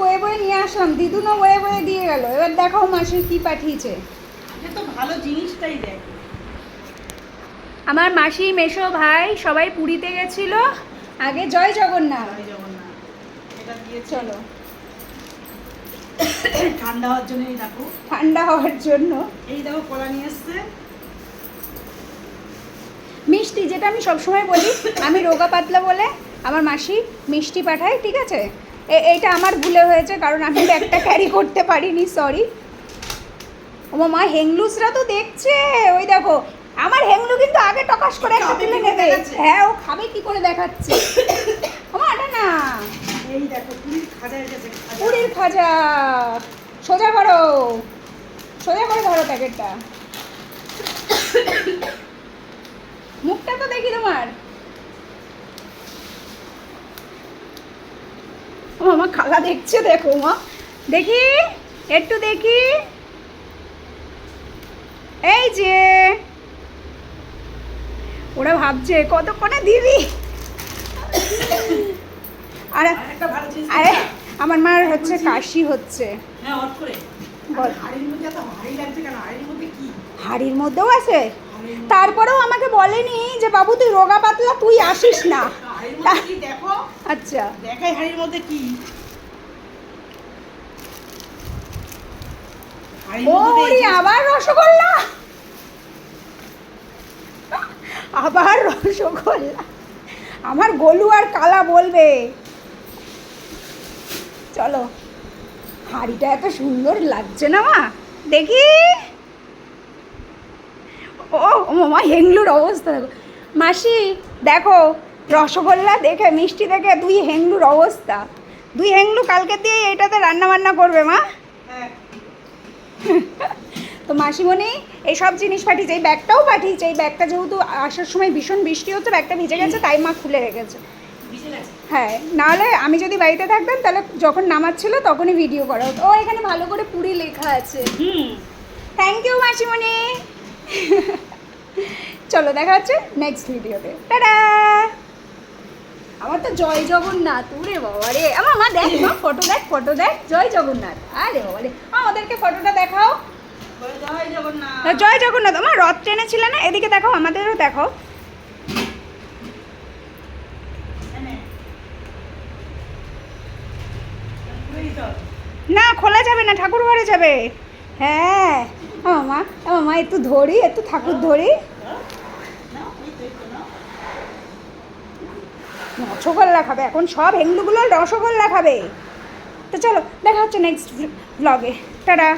বয়ে বয়ে নিয়ে আসলাম দিদুনও বয়ে বয়ে দিয়ে গেল। এবার দেখাও মাসি কি পাঠিয়েছে। তো ভালো জিনিসটাই দেখ। আমার মাসি মেশো ভাই সবাই পুরীতে গেছিল। আগে জয় জগন্নাথ। জয় জগন্নাথ। এটা চলো। ঠান্ডা হওয়ার জন্য এই দেখো। ঠান্ডা হওয়ার জন্য। এই দেখো কলা নিয়ে এসছে। মিষ্টি যেটা আমি সবসময় বলি আমি রোগা পাতলা বলে আমার মাসি মিষ্টি পাঠায় ঠিক আছে? এইটা আমার ভুলে হয়েছে কারণ আমি ব্যাগটা ক্যারি করতে পারিনি সরি ও মা হেংলুসরা তো দেখছে। ওই দেখো আমার হেংলু কিন্তু আগে টকাশ করে একটা তুলে নেবে। হ্যাঁ ও খাবে কি করে দেখাচ্ছে? আমার এটা না। এই দেখো পুরীর খাজা এসেছে খাজা। পুরীর খাজা। সোজা করো। সোজা করে ধরো প্যাকেটটা মুখটা তো দেখি তোমার ও আমার খালা দেখছে দেখো মা। দেখি একটু দেখি। এই যে। ওরা ভাবছে কতক্ষণে দিবি? আর আর আমার মার হচ্ছে কাশি হচ্ছে। হ্যাঁ হাড়ির মধ্যেও আছে? তারপরেও আমাকে বলেনি যে বাবু তুই রোগা পাতলা তুই আসিস না। হাড়ির মধ্যে কি দেখো? আচ্ছা। দেখাই হাড়ির মধ্যে কি? ওরে আবার রসগোল্লা? আবার রসগোল্লা? আমার গোলু আর কালা বলবে। চলো হাড়িটা এত সুন্দর লাগছে না মা? দেখি। ও ও মামা হেংলুর অবস্থা দেখো। মাসি দেখো রসগোল্লা দেখে মিষ্টি দেখে দুই হেংলুর অবস্থা। দুই হেংলু কালকে দিয়ে এটাতে রান্না বান্না করবে মা? হ্যাঁ। তো মাসিমণি এই সব জিনিস পাঠিয়েছে এই ব্যাগটাও পাঠিয়েছে এই ব্যাগটা যেহেতু আসার সময় ভীষণ বৃষ্টি হচ্ছে ব্যাগটা ভিজে গেছে তাই মা খুলে রেখেছে। হ্যাঁ নাহলে আমি যদি বাড়িতে থাকতাম তাহলে যখন নামাচ্ছিল তখনই ভিডিও করা হতো। ও এখানে ভালো করে পুরি লেখা আছে। হুম। থ্যাংক ইউ মাসিমণি। চলো দেখা হচ্ছে নেক্সট ভিডিওতে টাটা আমার তো জয় জগন্নাথ, উরে বাবা রে। আমার মা, দেখ, মা, ফটো দেখ ফটো দেখ, জয় জগন্নাথ। আরে বাবা রে। মা, ওদেরকে ফটোটা দেখাও। জয় জগন্নাথ। আমার রথ ট্রেনে ছিল না? এদিকে দেখো আমাদেরও দেখো। না, খোলা যাবে না ঠাকুর ঘরে যাবে। হ্যাঁ। ও মা ও মা, একটু ধরি, একটু ঠাকুর ধরি হ্যাঁ? নাও, এই তো, এই তো, নাও। রসগোল্লা খাবে। এখন সব হেংলুগুলো রসগোল্লা খাবে। তো চলো দেখা হচ্ছে নেক্সট ব্লগে টাটা।